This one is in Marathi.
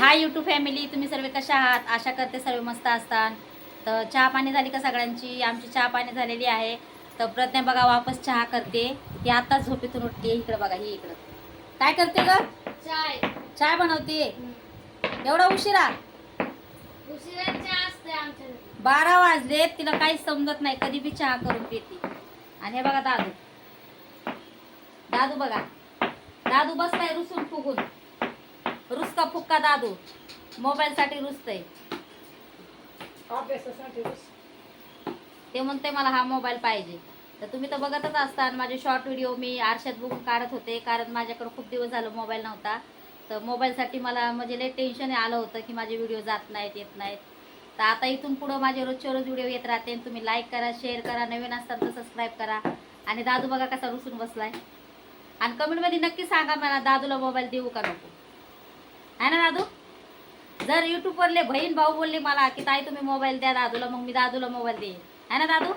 हाय यूट्यूब फॅमिली तुम्ही सर्व कशा आहात? आशा करते सर्व मस्त असतात तर चहा पाणी झाली का सगळ्यांची? आमची चहा पाणी झालेली आहे. तर प्रज्ञा बघा वापस चहा करते. ती आताच झोपेतून उठते इकडं बघा ही इकडं. काय करते ग? चाय. चहा बनवते एवढा उशिरा? उशिरा चहा असते आमच्या घरी. बारा वाजले तिला काहीच समजत नाही. कधी बी चहा करून पिते. आणि हे बघा दादू. दादू बघा. दादू बसलाय रुसून फुगून. रुसका फुक्का दादू. मोबाईल साठी रुसतय. अभ्यासासाठी ते म्हणते मला हा मोबाईल पाहिजे. तर तुम्ही तर बघतच असता आणि माझे शॉर्ट व्हिडिओ मी आरशात बघून काढत होते. कारण माझ्याकडे खूप दिवस झालं मोबाईल नव्हता. तर मोबाईलसाठी मला म्हणजे लय टेन्शन आलं होतं की माझे व्हिडिओ जात नाहीत येत नाहीत. तर आता इथून पुढं माझे रोजचे रोज व्हिडिओ येत राहते तुम्ही लाईक करा शेअर करा नवीन असताना तर सबस्क्राईब करा. आणि दादू बघा कसा रुसून बसलाय. आणि कमेंटमध्ये नक्की सांगा मला दादूला मोबाईल देऊ का नको. आहे ना दादू? जर यूट्यूबवरले बहीण भाऊ बोलले मला की ताई तुम्ही मोबाईल द्या दादूला मग मी दादूला मोबाईल देईन. आहे ना दादू?